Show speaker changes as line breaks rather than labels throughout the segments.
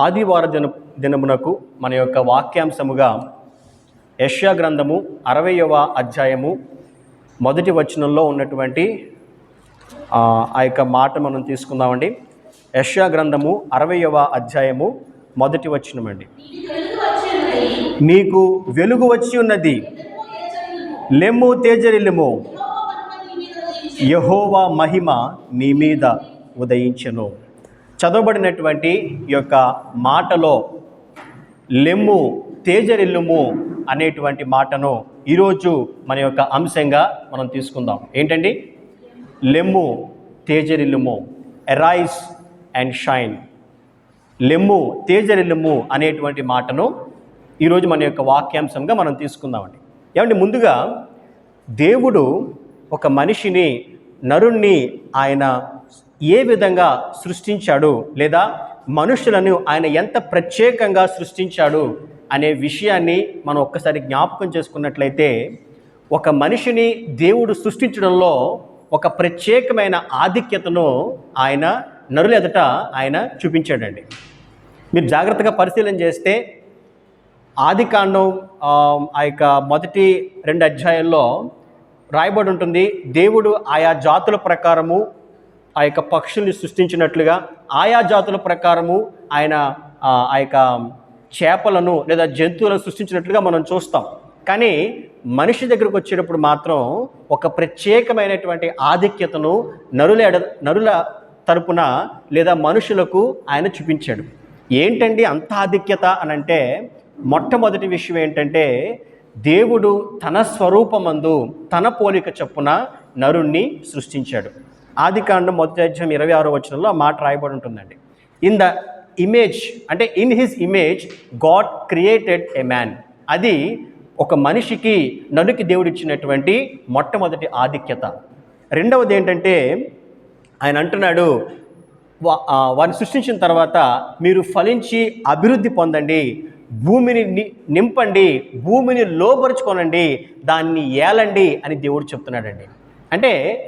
ఆదివార దిన దినమునకు మన యొక్క వాక్యాంశముగా యష్యా గ్రంథము అరవయవ అధ్యాయము మొదటి వచనంలో ఉన్నటువంటి ఆ యొక్క మాట మనం తీసుకుందామండి. యష్యా గ్రంథము అరవయవ అధ్యాయము మొదటి వచనమండి నీకు వెలుగు వచ్చి ఉన్నది. లెమ్ము తేజరిల్లుము. యహోవా మహిమ నీ మీద ఉదయించెను. చదవబడినటువంటి యొక్క మాటలో లెమ్ము తేజరిల్లుము అనేటువంటి మాటను ఈరోజు మన యొక్క అంశంగా మనం తీసుకుందాం. ఏంటండి? లెమ్ము తేజరిల్లుము ఎరైస్ అండ్ షైన్. లెమ్ము తేజరిల్లుము అనేటువంటి మాటను ఈరోజు మన యొక్క వాక్యాంశంగా మనం తీసుకుందామండి. ఏమంటే ముందుగా దేవుడు ఒక మనిషిని నరుణ్ణి ఆయన ఏ విధంగా సృష్టించాడు లేదా మనుషులను ఆయన ఎంత ప్రత్యేకంగా సృష్టించాడు అనే విషయాన్ని మనం ఒక్కసారి జ్ఞాపకం చేసుకున్నట్లయితే ఒక మనిషిని దేవుడు సృష్టించడంలో ఒక ప్రత్యేకమైన ఆధిక్యతను ఆయన నరులెదట ఆయన చూపించాడండి. మీరు జాగ్రత్తగా పరిశీలన చేస్తే ఆది కాండం ఆ యొక్క మొదటి రెండు అధ్యాయంలో రాయబడి ఉంటుంది దేవుడు ఆయా జాతుల ప్రకారము ఆ యొక్క పక్షుల్ని సృష్టించినట్లుగా ఆయా జాతుల ప్రకారము ఆయన ఆ యొక్క చేపలను లేదా జంతువులను సృష్టించినట్లుగా మనం చూస్తాం. కానీ మనిషి దగ్గరకు వచ్చేటప్పుడు మాత్రం ఒక ప్రత్యేకమైనటువంటి ఆధిక్యతను నరుల నరుల తరపున లేదా మనుషులకు ఆయన చూపించాడు. ఏంటండి అంత ఆధిక్యత అని అంటే మొట్టమొదటి విషయం ఏంటంటే దేవుడు తన స్వరూపమందు తన పోలిక చొప్పున నరుణ్ణి సృష్టించాడు. ఆది కాండం మొదటి అధ్యాయం ఇరవై ఆరో వచనంలో ఆ మాట రాయబడి ఉంటుందండి. ఇన్ ద ఇమేజ్ అంటే in his image God created a man అది ఒక మనిషికి నలుకి దేవుడిచ్చినటువంటి మొట్టమొదటి ఆధిక్యత. రెండవది ఏంటంటే ఆయన అంటున్నాడు వారిని సృష్టించిన తర్వాత మీరు ఫలించి అభివృద్ధి పొందండి. భూమిని ని- నింపండి. భూమిని లోపరుచుకోనండి దాన్ని ఏలండి అని దేవుడు చెప్తున్నాడండి. అంటే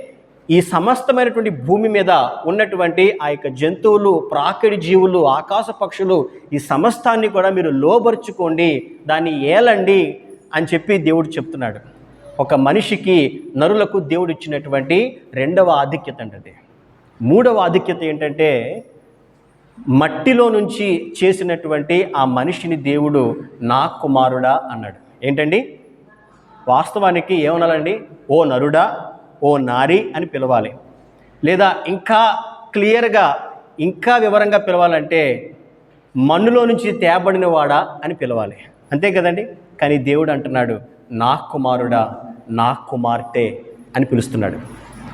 ఈ సమస్తమైనటువంటి భూమి మీద ఉన్నటువంటి ఆ యొక్క జంతువులు ప్రాకిడి జీవులు ఆకాశ పక్షులు ఈ సమస్తాన్ని కూడా మీరు లోబరుచుకోండి దాన్ని ఏలండి అని చెప్పి దేవుడు చెప్తున్నాడు. ఒక మనిషికి నరులకు దేవుడు ఇచ్చినటువంటి రెండవ ఆధిక్యత అండి మూడవ ఆధిక్యత ఏంటంటే మట్టిలో నుంచి చేసినటువంటి ఆ మనిషిని దేవుడు నా కుమారుడా అన్నాడు. ఏంటండి? వాస్తవానికి ఏమనాలండి? ఓ నరుడా ఓ నారి అని పిలవాలి. లేదా ఇంకా క్లియర్గా ఇంకా వివరంగా పిలవాలంటే మన్నులో నుంచి తేబడిన వాడా అని పిలవాలి. అంతే కదండి? కానీ దేవుడు అంటున్నాడు నా కుమారుడా నా కుమార్తె అని పిలుస్తున్నాడు.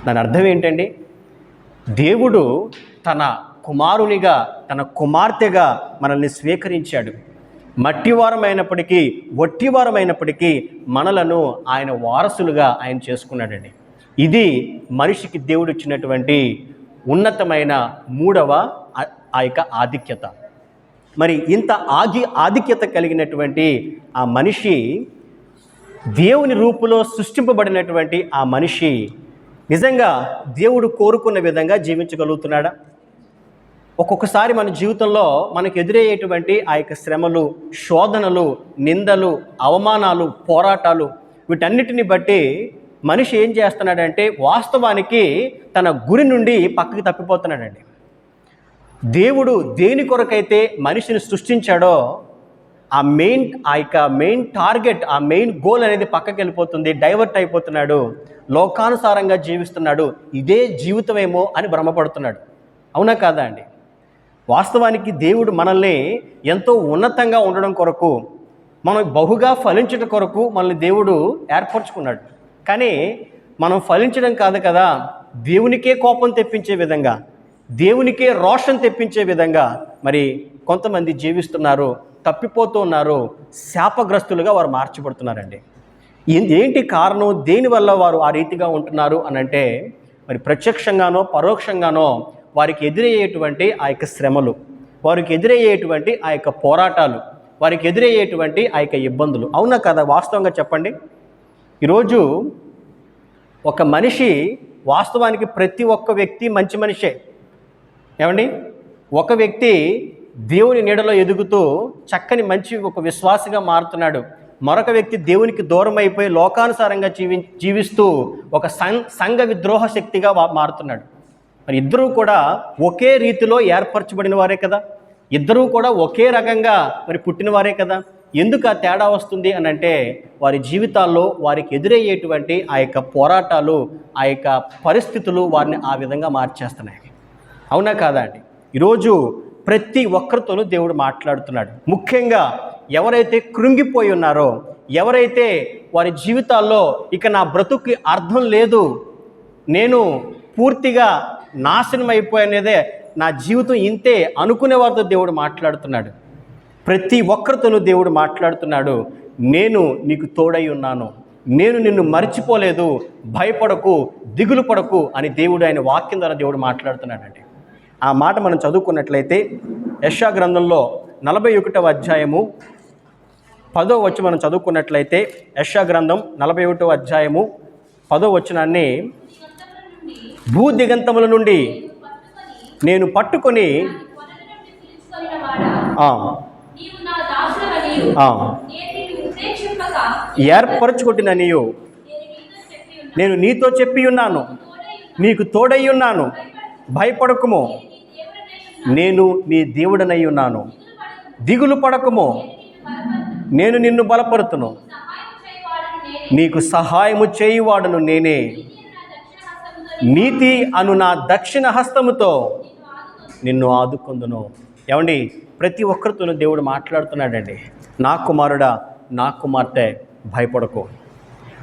దాని అర్థం ఏంటండి? దేవుడు తన కుమారునిగా తన కుమార్తెగా మనల్ని స్వీకరించాడు. మట్టివారమైనప్పటికీ వట్టివారమైనప్పటికీ మనలను ఆయన వారసులుగా ఆయన చేసుకున్నాడండి. ఇది మనిషికి దేవుడు ఇచ్చినటువంటి ఉన్నతమైన మూడవ ఆ- యొక్క ఆధిక్యత. మరి ఇంత ఆగి ఆధిక్యత కలిగినటువంటి ఆ మనిషి దేవుని రూపులో సృష్టింపబడినటువంటి ఆ మనిషి నిజంగా దేవుడు కోరుకున్న విధంగా జీవించగలుగుతున్నాడా? ఒక్కొక్కసారి మన జీవితంలో మనకు ఎదురయ్యేటువంటి ఆ యొక్క శ్రమలు శోధనలు నిందలు అవమానాలు పోరాటాలు వీటన్నిటిని బట్టి మనిషి ఏం చేస్తున్నాడంటే వాస్తవానికి తన గురి నుండి పక్కకి తప్పిపోతున్నాడండి. దేవుడు దేని కొరకైతే మనిషిని సృష్టించాడో ఆ మెయిన్ ఆ యొక్క మెయిన్ టార్గెట్ ఆ మెయిన్ గోల్ అనేది పక్కకి వెళ్ళిపోతుంది డైవర్ట్ అయిపోతున్నాడు లోకానుసారంగా జీవిస్తున్నాడు ఇదే జీవితమేమో అని భ్రమపడుతున్నాడు. అవునా కాదా అండి? వాస్తవానికి దేవుడు మనల్ని ఎంతో ఉన్నతంగా ఉండడం కొరకు మనం బహుగా ఫలించడం కొరకు మనల్ని దేవుడు ఏర్పరచుకున్నాడు. కానీ మనం ఫలించడం కాదు కదా. దేవునికే కోపం తెప్పించే విధంగా దేవునికే రోషన్ తెప్పించే విధంగా మరి కొంతమంది జీవిస్తున్నారు తప్పిపోతూ ఉన్నారు శాపగ్రస్తులుగా వారు మార్చబడుతున్నారండి. ఏంటి కారణం? దేనివల్ల వారు ఆ రీతిగా ఉంటున్నారు అని అంటే మరి ప్రత్యక్షంగానో పరోక్షంగానో వారికి ఎదురయ్యేటువంటి ఆ యొక్క శ్రమలు వారికి ఎదురయ్యేటువంటి ఆ యొక్క పోరాటాలు వారికి ఎదురయ్యేటువంటి ఆ యొక్క ఇబ్బందులు. అవునా కదా? వాస్తవంగా చెప్పండి. ఈరోజు ఒక మనిషి వాస్తవానికి ప్రతి ఒక్క వ్యక్తి మంచి మనిషే. ఏమండి? ఒక వ్యక్తి దేవుని నీడలో ఎదుగుతూ చక్కని మంచి ఒక విశ్వాసగా మారుతున్నాడు. మరొక వ్యక్తి దేవునికి దూరం అయిపోయి లోకానుసారంగా జీవి జీవిస్తూ ఒక సం సంఘ విద్రోహ శక్తిగా మారుతున్నాడు. మరి ఇద్దరూ కూడా ఒకే రీతిలో ఏర్పరచబడిన వారే కదా? ఇద్దరూ కూడా ఒకే రకంగా మరి పుట్టినవారే కదా? ఎందుకు ఆ తేడా వస్తుంది అని అంటే వారి జీవితాల్లో వారికి ఎదురయ్యేటువంటి ఆ యొక్క పోరాటాలు ఆ యొక్క పరిస్థితులు వారిని ఆ విధంగా మార్చేస్తున్నాయి. అవునా కాదా అండి? ఈరోజు ప్రతి ఒక్కరితోనూ దేవుడు మాట్లాడుతున్నాడు. ముఖ్యంగా ఎవరైతే కృంగిపోయి ఉన్నారో ఎవరైతే వారి జీవితాల్లో ఇక నా బ్రతుక్కి అర్థం లేదు నేను పూర్తిగా నాశనం అయిపోయానేదే నా జీవితం ఇంతే అనుకునే వారితో దేవుడు మాట్లాడుతున్నాడు. ప్రతి ఒక్కరితోనూ దేవుడు మాట్లాడుతున్నాడు నేను నీకు తోడై ఉన్నాను. నేను నిన్ను మర్చిపోలేదు. భయపడకు దిగులు పడకు అని దేవుడు ఆయన వాక్యం ద్వారా దేవుడు మాట్లాడుతున్నాడండి. ఆ మాట మనం చదువుకున్నట్లయితే యశా గ్రంథంలో నలభై ఒకటవ అధ్యాయము పదో వచ్చి మనం చదువుకున్నట్లయితే యశా గ్రంథం నలభై ఒకటవ అధ్యాయము పదో వచనాన్ని భూ దిగంతముల నుండి నేను పట్టుకొని
దాసుడవనియు,
ఆ,
నేను నీతో చెప్పి ఉన్నాను.
నీకు తోడై ఉన్నాను. భయపడకుము. నేను నీ దేవుడనై ఉన్నాను. దిగులు పడకుము. నేను నిన్ను బలపరుతును. నీకు సహాయము చేయువాడను నేనే.
నీతి అను నా దక్షిణ హస్తముతో
నిన్ను ఆదుకొందును. ఏమండి ప్రతి ఒక్కరితోనూ దేవుడు మాట్లాడుతున్నాడండి. నా కుమారుడా నా కుమార్తె భయపడకు.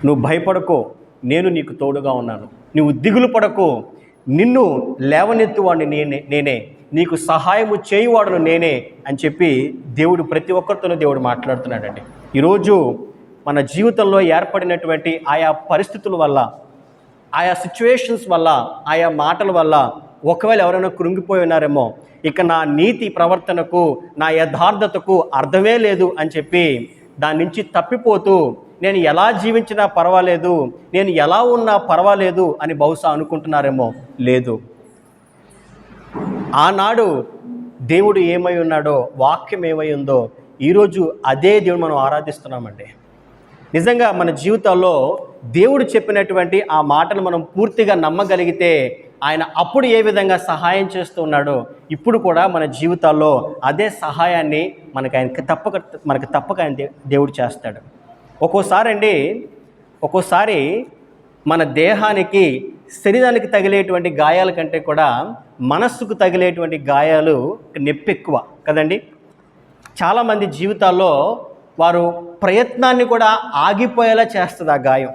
నువ్వు భయపడకు నేను నీకు తోడుగా ఉన్నాను. నువ్వు దిగులు పడకు నిన్ను లేవనెత్తువాడిని నేనే నేనే. నీకు సహాయము చేయువాడును నేనే అని చెప్పి దేవుడు ప్రతి ఒక్కరితోనూ దేవుడు మాట్లాడుతున్నాడండి. ఈరోజు మన జీవితంలో ఏర్పడినటువంటి ఆయా పరిస్థితుల వల్ల ఆయా సిచ్యువేషన్స్ వల్ల ఆయా మాటల వల్ల ఒకవేళ ఎవరైనా కృంగిపోయి ఉన్నారేమో ఇక నా నీతి ప్రవర్తనకు నా యథార్థతకు అర్థమే లేదు అని చెప్పి దాని నుంచి తప్పిపోతూ నేను ఎలా జీవించినా పర్వాలేదు నేను ఎలా ఉన్నా పర్వాలేదు అని బహుశా అనుకుంటున్నారేమో. లేదు. ఆనాడు దేవుడు ఏమై ఉన్నాడో వాక్యం ఏమై ఉందో ఈరోజు అదే దేవుడు మనం ఆరాధిస్తున్నామండి. నిజంగా మన జీవితాల్లో దేవుడు చెప్పినటువంటి ఆ మాటను మనం పూర్తిగా నమ్మగలిగితే ఆయన అప్పుడు ఏ విధంగా సహాయం చేస్తూ ఉన్నాడో ఇప్పుడు కూడా మన జీవితాల్లో అదే సహాయాన్ని మనకు ఆయన తప్పక మనకు తప్పక ఆయన దేవుడు చేస్తాడు. ఒక్కోసారి అండి ఒక్కోసారి మన దేహానికి శరీరానికి తగిలేటువంటి గాయాల కంటే కూడా మనస్సుకు తగిలేటువంటి గాయాలు నొప్పి ఎక్కువ కదండి? చాలామంది జీవితాల్లో వారు ప్రయత్నాన్ని కూడా ఆగిపోయేలా చేస్తుంది ఆ గాయం.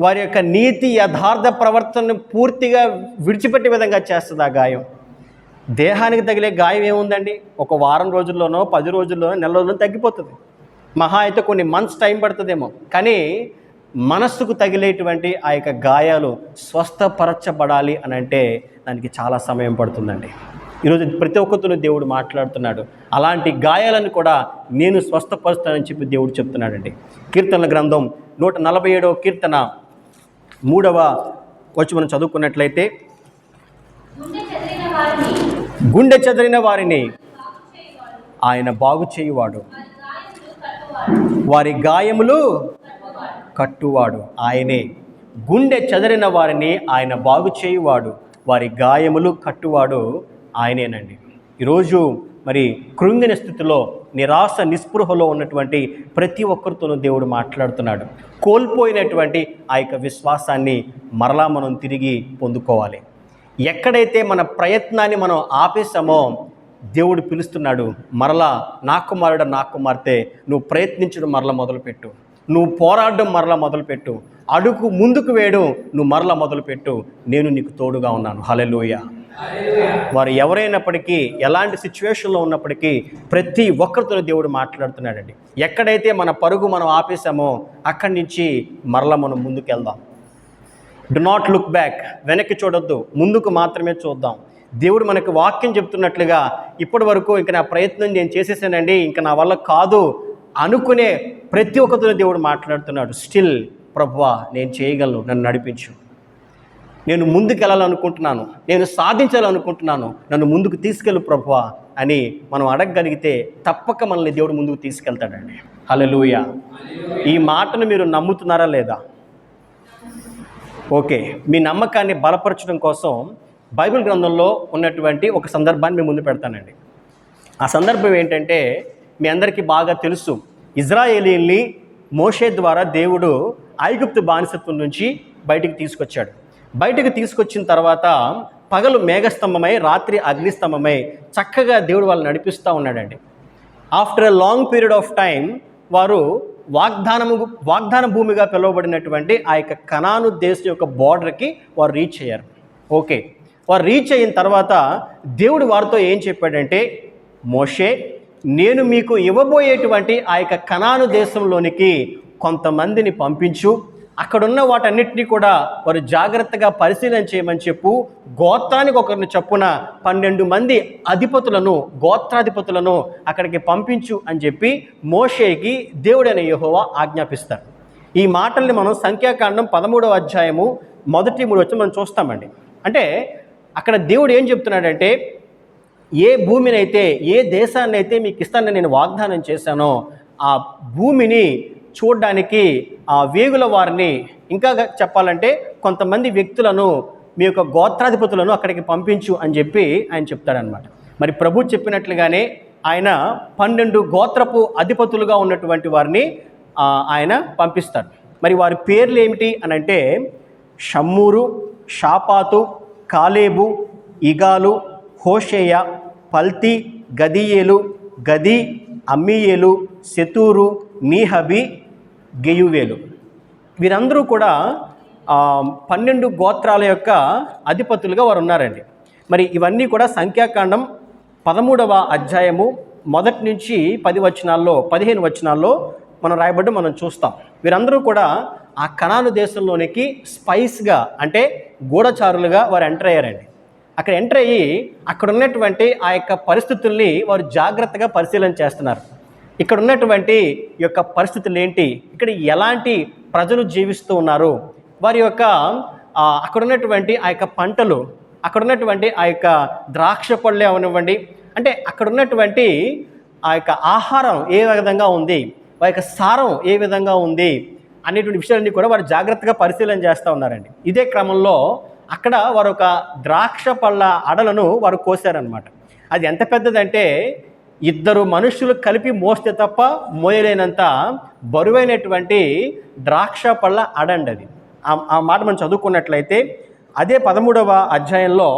వారి యొక్క నీతి యథార్థ ప్రవర్తనను పూర్తిగా విడిచిపెట్టే విధంగా చేస్తుంది ఆ గాయం. దేహానికి తగిలే గాయం ఏముందండి? ఒక వారం రోజుల్లోనో పది రోజుల్లోనో నెల రోజుల్లో తగ్గిపోతుంది. మహా అయితే కొన్ని మంత్స్ టైం పడుతుందేమో. కానీ మనస్సుకు తగిలేటువంటి ఆ యొక్క గాయాలు స్వస్థపరచబడాలి అని అంటే దానికి చాలా సమయం పడుతుందండి. ఈరోజు ప్రతి ఒక్కరితో దేవుడు మాట్లాడుతున్నాడు. అలాంటి గాయాలను కూడా నేను స్వస్థపరుస్తానని చెప్పి దేవుడు చెప్తున్నాడండి. కీర్తనల గ్రంథం నూట నలభై ఏడవ కీర్తన మూడవ వచ్చి మనం చదువుకున్నట్లయితే
గుండె చెదిరిన వారిని
ఆయన బాగు చేయువాడు.
వారి గాయములు కట్టువాడు. కట్టువాడు.
ఆయనే గుండె చెదరిన వారిని ఆయన బాగు చేయువాడు. వారి గాయములు కట్టువాడు ఆయనేనండి. ఈరోజు మరి కృంగిన స్థితిలో నిరాశ నిస్పృహలో ఉన్నటువంటి ప్రతి ఒక్కరితోనూ దేవుడు మాట్లాడుతున్నాడు. కోల్పోయినటువంటి ఆ యొక్క విశ్వాసాన్ని మరలా మనం తిరిగి పొందుకోవాలి. ఎక్కడైతే మన ప్రయత్నాన్ని మనం ఆపేసామో దేవుడు పిలుస్తున్నాడు మరలా నా కుమారుడు నా కుమార్తె నువ్వు ప్రయత్నించడం మరలా మొదలుపెట్టు. నువ్వు పోరాడడం మరలా మొదలుపెట్టు. అడుగు ముందుకు వేయడం నువ్వు మరలా మొదలుపెట్టు. నేను నీకు తోడుగా ఉన్నాను. హలెలూయ వారు ఎవరైనప్పటికీ ఎలాంటి సిచ్యువేషన్లో ఉన్నప్పటికీ ప్రతి ఒక్కరితో దేవుడు మాట్లాడుతున్నాడండి. ఎక్కడైతే మన పరుగు మనం ఆపేసామో అక్కడి నుంచి మరలా మనం ముందుకెళ్దాం. డు నాట్ లుక్ బ్యాక్ వెనక్కి చూడొద్దు. ముందుకు మాత్రమే చూద్దాం. దేవుడు మనకు వాక్యం చెప్తున్నట్లుగా ఇప్పటి వరకు ఇంకా నా ప్రయత్నం నేను చేసేసానండి. ఇంకా నా వల్ల కాదు అనుకునే ప్రతి ఒక్కరితో దేవుడు మాట్లాడుతున్నాడు. స్టిల్ ప్రభువా నేను చేయగలను. నన్ను నడిపించు. నేను ముందుకెళ్ళాలనుకుంటున్నాను. నేను సాధించాలనుకుంటున్నాను. నన్ను ముందుకు తీసుకెళ్ళు ప్రభువ అని మనం అడగగలిగితే తప్పక మనల్ని దేవుడు ముందుకు తీసుకెళ్తాడండి. హలలుయ ఈ మాటను మీరు నమ్ముతున్నారా లేదా? ఓకే. మీ నమ్మకాన్ని బలపరచడం కోసం బైబిల్ గ్రంథంలో ఉన్నటువంటి ఒక సందర్భాన్ని మీ ముందు పెడతానండి. ఆ సందర్భం ఏంటంటే మీ అందరికీ బాగా తెలుసు. ఇజ్రాయేలీల్ని మోషే ద్వారా దేవుడు ఐగుప్తు బానిసత్వం నుంచి బయటికి తీసుకొచ్చాడు. బయటకు తీసుకొచ్చిన తర్వాత పగలు మేఘస్తంభమై రాత్రి అగ్నిస్తంభమై చక్కగా దేవుడు వాళ్ళు నడిపిస్తూ ఉన్నాడండి. After a long period of time వారు వాగ్దానము వాగ్దాన భూమిగా పిలువబడినటువంటి ఆ యొక్క కణాను దేశం యొక్క బార్డర్కి వారు రీచ్ అయ్యారు. ఓకే వారు రీచ్ అయిన తర్వాత దేవుడు వారితో ఏం చెప్పాడంటే మోషే నేను మీకు ఇవ్వబోయేటువంటి ఆ యొక్క కణాను దేశంలోనికి కొంతమందిని పంపించు అక్కడున్న వాటన్నిటినీ కూడా వారు జాగ్రత్తగా పరిశీలన చేయమని చెప్పు. గోత్రానికి ఒకరిని చొప్పున పన్నెండు మంది అధిపతులను గోత్రాధిపతులను అక్కడికి పంపించు అని చెప్పి మోషేకి దేవుడైన యహోవా ఆజ్ఞాపిస్తారు. ఈ మాటల్ని మనం సంఖ్యాకాండం పదమూడవ అధ్యాయము మొదటి మూడు వచ్చి మనం చూస్తామండి. అంటే అక్కడ దేవుడు ఏం చెప్తున్నాడంటే ఏ భూమినైతే ఏ దేశాన్ని అయితే మీకు ఇస్తానని నేను వాగ్దానం చేశానో ఆ భూమిని చూడడానికి ఆ వేగుల వారిని ఇంకా చెప్పాలంటే కొంతమంది వ్యక్తులను మీ యొక్క గోత్రాధిపతులను అక్కడికి పంపించు అని చెప్పి ఆయన చెప్తాడనమాట మరి ప్రభు చెప్పినట్లుగానే ఆయన పన్నెండు గోత్రపు అధిపతులుగా ఉన్నటువంటి వారిని ఆయన పంపిస్తాడు. మరి వారి పేర్లు ఏమిటి అని అంటే షమ్మూరు షాపాతు కాలేబు ఇగాలు హోషేయ పల్తి గదియేలు గది అమ్మీయేలు శతూరు నీహబి గెయువేలు. వీరందరూ కూడా పన్నెండు గోత్రాల యొక్క అధిపతులుగా వారు ఉన్నారండి మరి ఇవన్నీ కూడా సంఖ్యాకాండం పదమూడవ అధ్యాయము మొదటి నుంచి పది వచనాల్లో పదిహేను వచనాల్లో మనం రాయబడ్డ మనం చూస్తాం. వీరందరూ కూడా ఆ కణాను దేశంలోనికి స్పైస్గా అంటే గూఢచారులుగా వారు ఎంటర్ అయ్యారండి. అక్కడ ఎంటర్ అయ్యి అక్కడ ఉన్నటువంటి ఆ యొక్క పరిస్థితుల్ని వారు జాగ్రత్తగా పరిశీలన చేస్తున్నారు. ఇక్కడ ఉన్నటువంటి యొక్క పరిస్థితులు ఏంటి? ఇక్కడ ఎలాంటి ప్రజలు జీవిస్తూ ఉన్నారు? వారి యొక్క అక్కడ ఉన్నటువంటి ఆ యొక్క పంటలు అక్కడ ఉన్నటువంటి ఆ యొక్క ద్రాక్ష పళ్ళు అవనివ్వండి అంటే అక్కడ ఉన్నటువంటి ఆ యొక్క ఆహారం ఏ విధంగా ఉంది? వారి యొక్క సారం ఏ విధంగా ఉంది? అనేటువంటి విషయాలన్నీ కూడా వారు జాగ్రత్తగా పరిశీలన చేస్తూ ఉన్నారండి. ఇదే క్రమంలో అక్కడ వారు ఒక ద్రాక్ష పళ్ళ అడలను వారు కోసారనమాట అది ఎంత పెద్దదంటే ఇద్దరు మనుషులు కలిపి మోస్తే తప్ప మోయలేనంత బరువైనటువంటి ద్రాక్ష పళ్ళ అడండి అది. ఆ- మాట మనం చదువుకున్నట్లయితే అదే పదమూడవ అధ్యాయంలో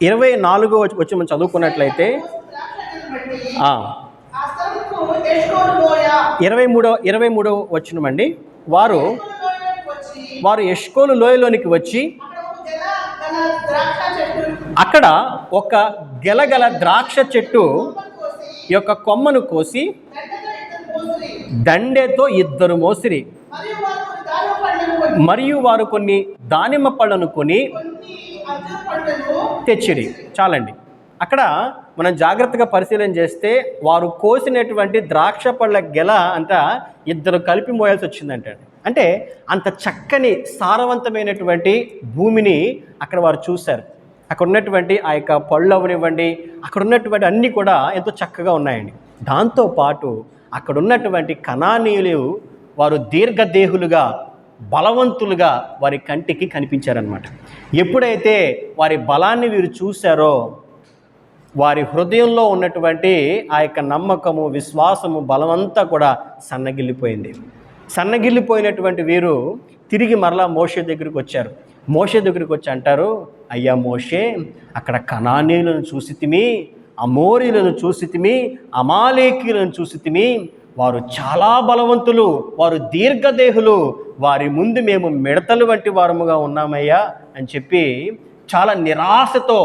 ఇరవై నాలుగో వచ్చి మనం చదువుకున్నట్లయితే ఇరవై మూడో ఇరవై మూడో వచ్చినమండి వారు వారు ఎష్కోలు లోయలోనికి వచ్చి
అక్కడ ఒక
గెలగల ద్రాక్ష చెట్టు యొక్క కొమ్మను కోసి
దండతో ఇద్దరు
మోసిరి.
మరియు వారు కొన్ని దానిమ్మ
పళ్ళను కొని తెచ్చిరి. చాలండి. అక్కడ మనం జాగ్రత్తగా పరిశీలన చేస్తే వారు కోసినటువంటి ద్రాక్ష పళ్ళ గెల అంట ఇద్దరు కలిపి మోయాల్సి వచ్చిందంట అంటే అంత చక్కని సారవంతమైనటువంటి భూమిని అక్కడ వారు చూశారు. అక్కడ ఉన్నటువంటి ఆ యొక్క పళ్ళు అవనివ్వండి అక్కడ ఉన్నటువంటి అన్నీ కూడా ఎంతో చక్కగా ఉన్నాయండి. దాంతోపాటు అక్కడ ఉన్నటువంటి కణానీయులు వారు దీర్ఘదేహులుగా బలవంతులుగా వారి కంటికి కనిపించారనమాట ఎప్పుడైతే వారి బలాన్ని వీరు చూశారో వారి హృదయంలో ఉన్నటువంటి ఆ యొక్క నమ్మకము విశ్వాసము బలమంతా కూడా సన్నగిల్లిపోయింది. సన్నగిల్లిపోయినటువంటి వీరు తిరిగి మరలా మోషే దగ్గరికి వచ్చారు. మోషే దగ్గరికి వచ్చి అంటారు అయ్యా మోషే అక్కడ కణానీయులను చూసితిమి అమోరీలను చూసితిమి అమాలేకీలను చూసితిమి వారు చాలా బలవంతులు వారు దీర్ఘదేహులు వారి ముందు మేము మిడతలు వంటి వారముగా ఉన్నామయ్యా అని చెప్పి చాలా నిరాశతో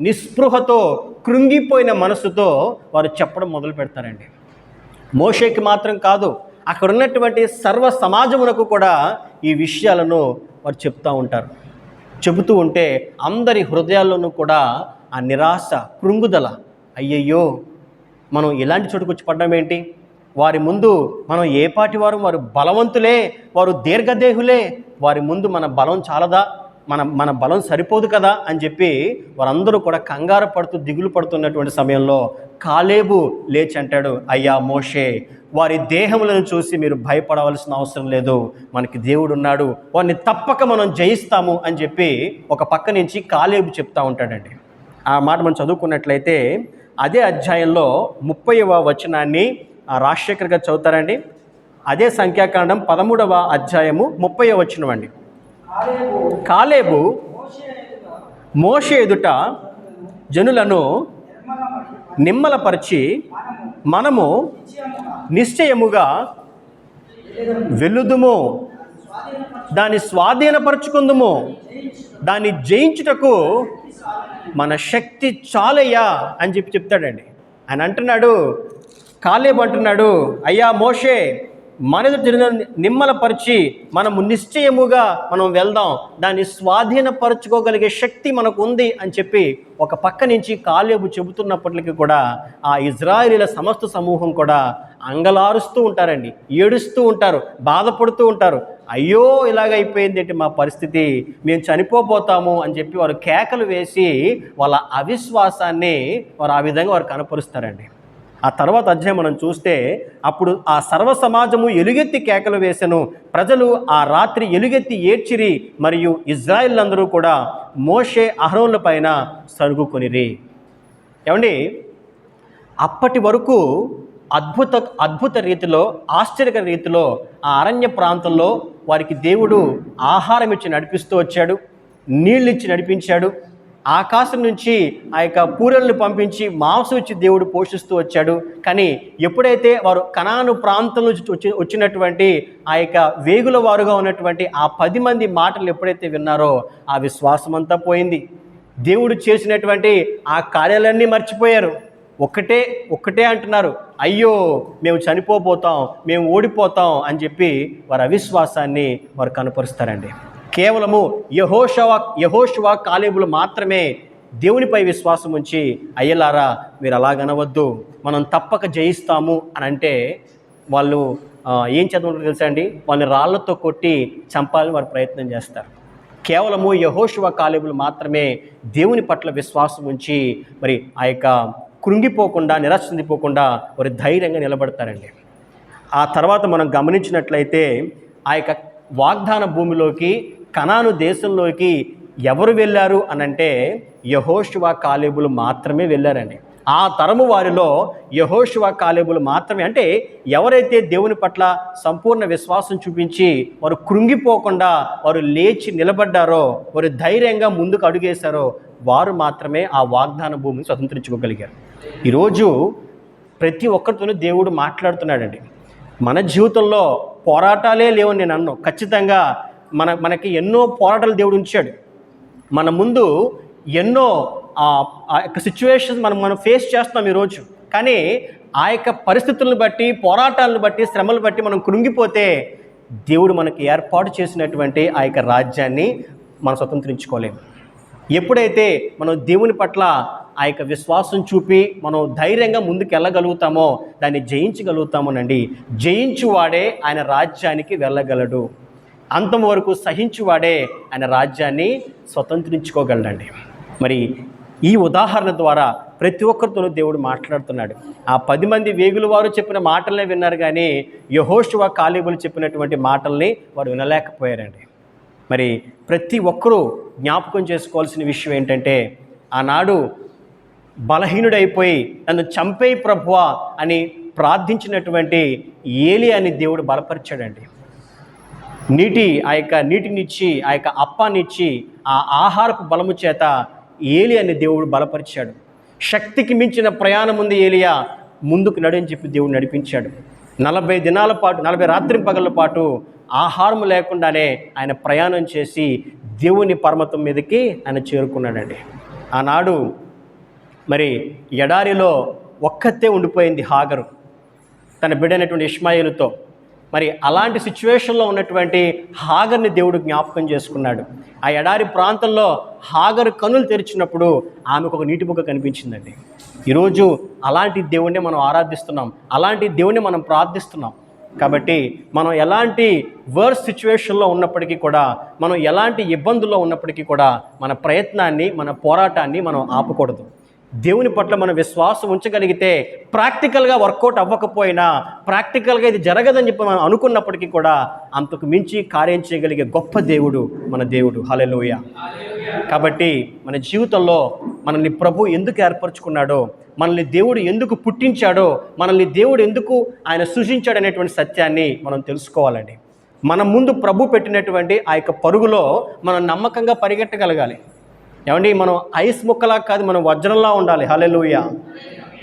నిస్పృహతో కృంగిపోయిన మనసుతో వారు చెప్పడం మొదలు పెడతారండి మోషేకి మాత్రం కాదు అక్కడ ఉన్నటువంటి సర్వ సమాజమునకు కూడా ఈ విషయాలను వారు చెప్తూ ఉంటారు. చెబుతూ ఉంటే అందరి హృదయాల్లోనూ కూడా ఆ నిరాశ కృంగుదల అయ్యయ్యో! మనం ఇలాంటి చోటుకు వచ్చి పడ్డం ఏంటి? వారి ముందు మనం ఏ పాటి వారు? వారు బలవంతులే వారు దీర్ఘదేహులే వారి ముందు మన బలం చాలదా? మన మన బలం సరిపోదు కదా? అని చెప్పి వారందరూ కూడా కంగారు పడుతూ దిగులు పడుతున్నటువంటి సమయంలో కాలేబు లేచి అంటాడు అయ్యా మోషే వారి దేహములను చూసి మీరు భయపడవలసిన అవసరం లేదు. మనకి దేవుడు ఉన్నాడు. వారిని తప్పక మనం జయిస్తాము అని చెప్పి ఒక పక్క నుంచి కాలేబు చెప్తా ఉంటాడండి. ఆ మాట మనం చదువుకున్నట్లయితే అదే అధ్యాయంలో ముప్పైవ వచనాన్ని ఆ రాజశేఖర్ గారు చదువుతారండి. అదే సంఖ్యాకాండం పదమూడవ అధ్యాయము ముప్పై వచనం అండి. కాలేబు మోష ఎదుట జనులను నిమ్మలపరిచి మనము నిశ్చయముగా వెళ్ళుదుము దాన్ని స్వాధీనపరుచుకుందుము. దాన్ని జయించుటకు మన శక్తి చాలయ్యా అని చెప్పి చెప్తాడండి. ఆయన అంటున్నాడు కాలేబు అంటున్నాడు అయ్యా మోషే మనది నిమ్మలపరిచి మనము నిశ్చయముగా మనం వెళ్దాం. దాన్ని స్వాధీనపరచుకోగలిగే శక్తి మనకు ఉంది అని చెప్పి ఒక పక్క నుంచి కాలేబు చెబుతున్నప్పటికీ కూడా ఆ ఇజ్రాయిలీల సమస్త సమూహం కూడా అంగలారుస్తూ ఉంటారండి. ఏడుస్తూ ఉంటారు బాధపడుతూ ఉంటారు. అయ్యో ఇలాగైపోయింది ఏంటి మా పరిస్థితి? మేము చనిపోబోతాము అని చెప్పి వారు కేకలు వేసి వాళ్ళ అవిశ్వాసాన్ని వారు ఆ విధంగా వారు కనపరుస్తారండి. ఆ తర్వాత అధ్యాయం మనం చూస్తే అప్పుడు ఆ సర్వ సమాజము ఎలుగెత్తి కేకలు వేసెను. ప్రజలు ఆ రాత్రి ఎలుగెత్తి ఏడ్చిరి. మరియు ఇజ్రాయిల్ అందరూ కూడా మోషే అహరోన్ల పైన సరుగుకొనిరి. ఏమండి? అప్పటి వరకు అద్భుత అద్భుత రీతిలో ఆశ్చర్యకర రీతిలో ఆ అరణ్య ప్రాంతంలో వారికి దేవుడు ఆహారం ఇచ్చి నడిపిస్తూ వచ్చాడు. నీళ్ళు ఇచ్చి నడిపించాడు. ఆకాశం నుంచి ఆ యొక్క పూరలను పంపించి మాంసం ఇచ్చి దేవుడు పోషిస్తూ వచ్చాడు. కానీ ఎప్పుడైతే వారు కణాను ప్రాంతం నుంచి వచ్చి వచ్చినటువంటి ఆ యొక్క వేగుల వారుగా ఉన్నటువంటి ఆ పది మంది మాటలు ఎప్పుడైతే విన్నారో ఆ విశ్వాసం అంతా పోయింది. దేవుడు చేసినటువంటి ఆ కార్యాలన్నీ మర్చిపోయారు. ఒక్కటే ఒక్కటే అంటున్నారు అయ్యో మేము చనిపోబోతాం మేము ఓడిపోతాం అని చెప్పి వారి అవిశ్వాసాన్ని వారు కనపరుస్తారండి. కేవలము యహోషవ యహోషువా కాలేబులు మాత్రమే దేవునిపై విశ్వాసం ఉంచి అయ్యలారా మీరు అలాగనవద్దు. మనం తప్పక జయిస్తాము అని అంటే వాళ్ళు ఏం చదువుకుంటారో తెలుసా అండి? వాళ్ళని రాళ్ళతో కొట్టి చంపాలని వారు ప్రయత్నం చేస్తారు. కేవలము యహోశువ కాలేబులు మాత్రమే దేవుని పట్ల విశ్వాసం ఉంచి మరి ఆ యొక్క కృంగిపోకుండా నిరాశ చెందిపోకుండా వారి ధైర్యంగా నిలబడతారండి. ఆ తర్వాత మనం గమనించినట్లయితే ఆ యొక్క వాగ్దాన భూమిలోకి కనాను దేశంలోకి ఎవరు వెళ్ళారు అనంటే యహోశువ కాలేబులు మాత్రమే వెళ్ళారండి. ఆ తరము వారిలో యహోశువ కాలేబులు మాత్రమే అంటే ఎవరైతే దేవుని పట్ల సంపూర్ణ విశ్వాసం చూపించి వారు కృంగిపోకుండా వారు లేచి నిలబడ్డారో వారు ధైర్యంగా ముందుకు అడుగేశారో వారు మాత్రమే ఆ వాగ్దాన భూమిని స్వతంత్రించుకోగలిగారు. ఈరోజు ప్రతి ఒక్కరితోనూ దేవుడు మాట్లాడుతున్నాడండి. మన జీవితంలో పోరాటాలే లేవని నేను అన్నాను ఖచ్చితంగా మన మనకి ఎన్నో పోరాటాలు దేవుడు ఉంచాడు. మన ముందు ఎన్నో ఆ యొక్క సిచ్యువేషన్స్ మనం మనం ఫేస్ చేస్తున్నాం ఈరోజు కానీ ఆ యొక్క పరిస్థితులను బట్టి పోరాటాలను బట్టి శ్రమలు బట్టి మనం కృంగిపోతే దేవుడు మనకి ఏర్పాటు చేసినటువంటి ఆ యొక్క రాజ్యాన్ని మనం స్వతంత్రించుకోలేము ఎప్పుడైతే మనం దేవుని పట్ల ఆ యొక్క విశ్వాసం చూపి మనం ధైర్యంగా ముందుకు వెళ్ళగలుగుతామో దాన్ని జయించగలుగుతామోనండి జయించువాడే ఆయన రాజ్యానికి వెళ్ళగలడు. అంతం వరకు సహించువాడే ఆయన రాజ్యాన్ని స్వతంత్రించుకోగలడండి. మరి ఈ ఉదాహరణ ద్వారా ప్రతి ఒక్కరితోనూ దేవుడు మాట్లాడుతున్నాడు. ఆ పది మంది వేగుల వారు చెప్పిన మాటలనే విన్నారు కానీ యహోశువ కాలేబులు చెప్పినటువంటి మాటల్ని వారు వినలేకపోయారండి. మరి ప్రతి ఒక్కరూ జ్ఞాపకం చేసుకోవాల్సిన విషయం ఏంటంటే ఆనాడు బలహీనుడైపోయి నన్ను చంపే ప్రభువా అని ప్రార్థించినటువంటి ఏలి అని దేవుడు బలపరిచాడండి. నీటి ఆ యొక్క నీటినిచ్చి ఆ యొక్క అప్పాన్నిచ్చి ఆ ఆహారపు బలము చేత ఏలి అని దేవుడు బలపరిచాడు. శక్తికి మించిన ప్రయాణం ఉంది ఏలియా. ముందుకు నడని చెప్పి దేవుడు నడిపించాడు. నలభై దినాల పాటు నలభై రాత్రి పగళ్ళ పాటు ఆహారం లేకుండానే ఆయన ప్రయాణం చేసి దేవుని పర్వతం మీదకి ఆయన చేరుకున్నాడండి. ఆనాడు మరి ఎడారిలో ఒక్కతే ఉండిపోయింది హాగరు. తన బిడ్డైనటువంటి ఇష్మాయిలుతో మరి అలాంటి సిచ్యువేషన్లో ఉన్నటువంటి హాగర్ని దేవుడు జ్ఞాపకం చేసుకున్నాడు. ఆ ఎడారి ప్రాంతంలో హాగర్ కనులు తెరిచినప్పుడు ఆమెకు ఒక నీటి బుగ్గ కనిపించిందండి. ఈరోజు అలాంటి దేవుణ్ణి మనం ఆరాధిస్తున్నాం. అలాంటి దేవుణ్ణి మనం ప్రార్థిస్తున్నాం. కాబట్టి మనం ఎలాంటి వర్స్ సిచ్యువేషన్లో ఉన్నప్పటికీ కూడా మనం ఎలాంటి ఇబ్బందుల్లో ఉన్నప్పటికీ కూడా మన ప్రయత్నాన్ని మన పోరాటాన్ని మనం ఆపకూడదు. దేవుని పట్ల మనం విశ్వాసం ఉంచగలిగితే ప్రాక్టికల్గా వర్కౌట్ అవ్వకపోయినా ప్రాక్టికల్గా ఇది జరగదని చెప్పి మనం అనుకున్నప్పటికీ కూడా అంతకు మించి కార్యం చేయగలిగే గొప్ప దేవుడు మన దేవుడు. హలెలోయ కాబట్టి మన జీవితంలో మనల్ని ప్రభు ఎందుకు ఏర్పరచుకున్నాడో మనల్ని దేవుడు ఎందుకు పుట్టించాడో మనల్ని దేవుడు ఎందుకు ఆయన సృజించాడు అనేటువంటి సత్యాన్ని మనం తెలుసుకోవాలండి. మన ముందు ప్రభు పెట్టినటువంటి ఆ యొక్క పరుగులో మనం నమ్మకంగా పరిగెట్టగలగాలి ఏమండి మనం ఐస్ ముక్కలా కాదు మనం వజ్రంలా ఉండాలి. హలెలుయ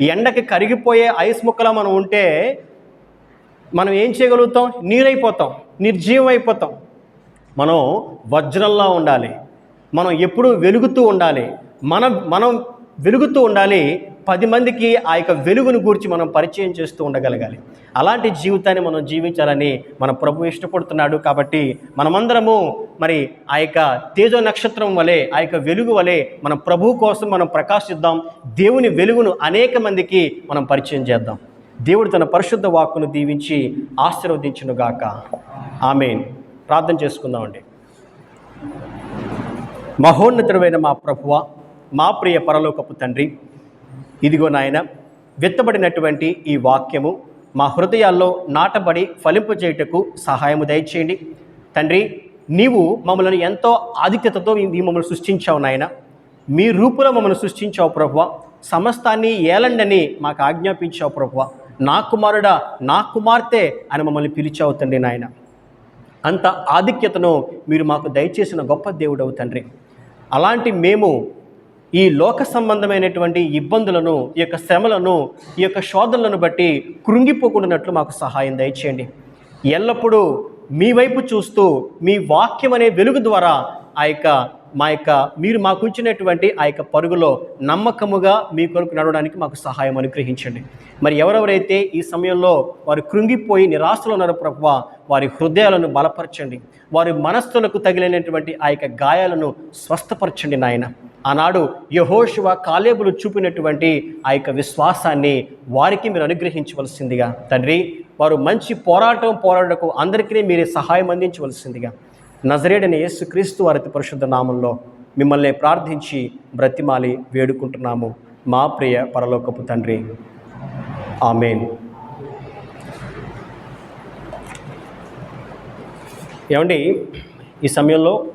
ఎండకి కరిగిపోయే ఐస్ ముక్కలా మనం ఉంటే మనం ఏం చేయగలుగుతాం? నీరైపోతాం నిర్జీవం అయిపోతాం. మనం వజ్రంలా ఉండాలి. మనం ఎప్పుడూ వెలుగుతూ ఉండాలి. మనం మనం వెలుగుతూ ఉండాలి. పది మందికి ఆ యొక్క వెలుగును గురించి మనం పరిచయం చేస్తూ ఉండగలగాలి. అలాంటి జీవితాన్ని మనం జీవించాలని మన ప్రభు ఇష్టపడుతున్నాడు కాబట్టి మనమందరము మరి ఆ యొక్క తేజో నక్షత్రం వలె ఆ యొక్క వెలుగు వలె మన ప్రభు కోసం మనం ప్రకాశిద్దాం. దేవుని వెలుగును అనేక మందికి మనం పరిచయం చేద్దాం. దేవుడు తన పరిశుద్ధ వాక్కును దీవించి ఆశీర్వదించునుగాక. ఆమెన్. ప్రార్థన చేసుకుందామండి. మహోన్నతుడైన మా ప్రభువా మా ప్రియ పరలోకపు తండ్రి ఇదిగో నాయన విత్తబడినటువంటి ఈ వాక్యము మా హృదయాల్లో నాటబడి ఫలింపజేయుటకు సహాయము దయచేయండి. తండ్రి నీవు మమ్మల్ని ఎంతో ఆధిక్యతతో మమ్మల్ని సృష్టించావు నాయన. మీ రూపులో మమ్మల్ని సృష్టించావు ప్రభువ. సమస్తాన్ని ఏలండని మాకు ఆజ్ఞాపించావు ప్రభువ. నా కుమారుడా నా కుమార్తె అని మమ్మల్ని పిలిచావు తండ్రి నాయన. అంత ఆధిక్యతను మీరు మాకు దయచేసిన గొప్ప దేవుడవు తండ్రి. అలాంటి మేము ఈ లోక సంబంధమైనటువంటి ఇబ్బందులను ఈ యొక్క శ్రమలను ఈ యొక్క శోధనలను బట్టి కృంగిపోకుండానట్లు మాకు సహాయం దయచేయండి. ఎల్లప్పుడూ మీ వైపు చూస్తూ మీ వాక్యం అనే వెలుగు ద్వారా ఆ యొక్క మా యొక్క మీరు మాకు ఉంచినటువంటి ఆ యొక్క పరుగులో నమ్మకముగా మీ కొరకు నడవడానికి మాకు సహాయం అనుగ్రహించండి. మరి ఎవరెవరైతే ఈ సమయంలో వారు కృంగిపోయి నిరాశలో ఉన్నారో ప్రభు వారి హృదయాలను బలపరచండి. వారి మనస్సులకు తగిలినటువంటి ఆ యొక్క గాయాలను స్వస్థపరచండి నాయన. ఆనాడు యహోశివ కాలేబులు చూపినటువంటి ఆ యొక్క విశ్వాసాన్ని వారికి మీరు అనుగ్రహించవలసిందిగా. తండ్రి వారు మంచి పోరాటం పోరాటకు అందరికీ మీరే సహాయం అందించవలసిందిగా. నజరేడని యేసుక్రీస్తు వారి పరిశుద్ధ నామంలో మిమ్మల్ని ప్రార్థించి బ్రతిమాలి వేడుకుంటున్నాము. మా ప్రియ పరలోకపు తండ్రి. ఆమెన్. ఏమండి ఈ సమయంలో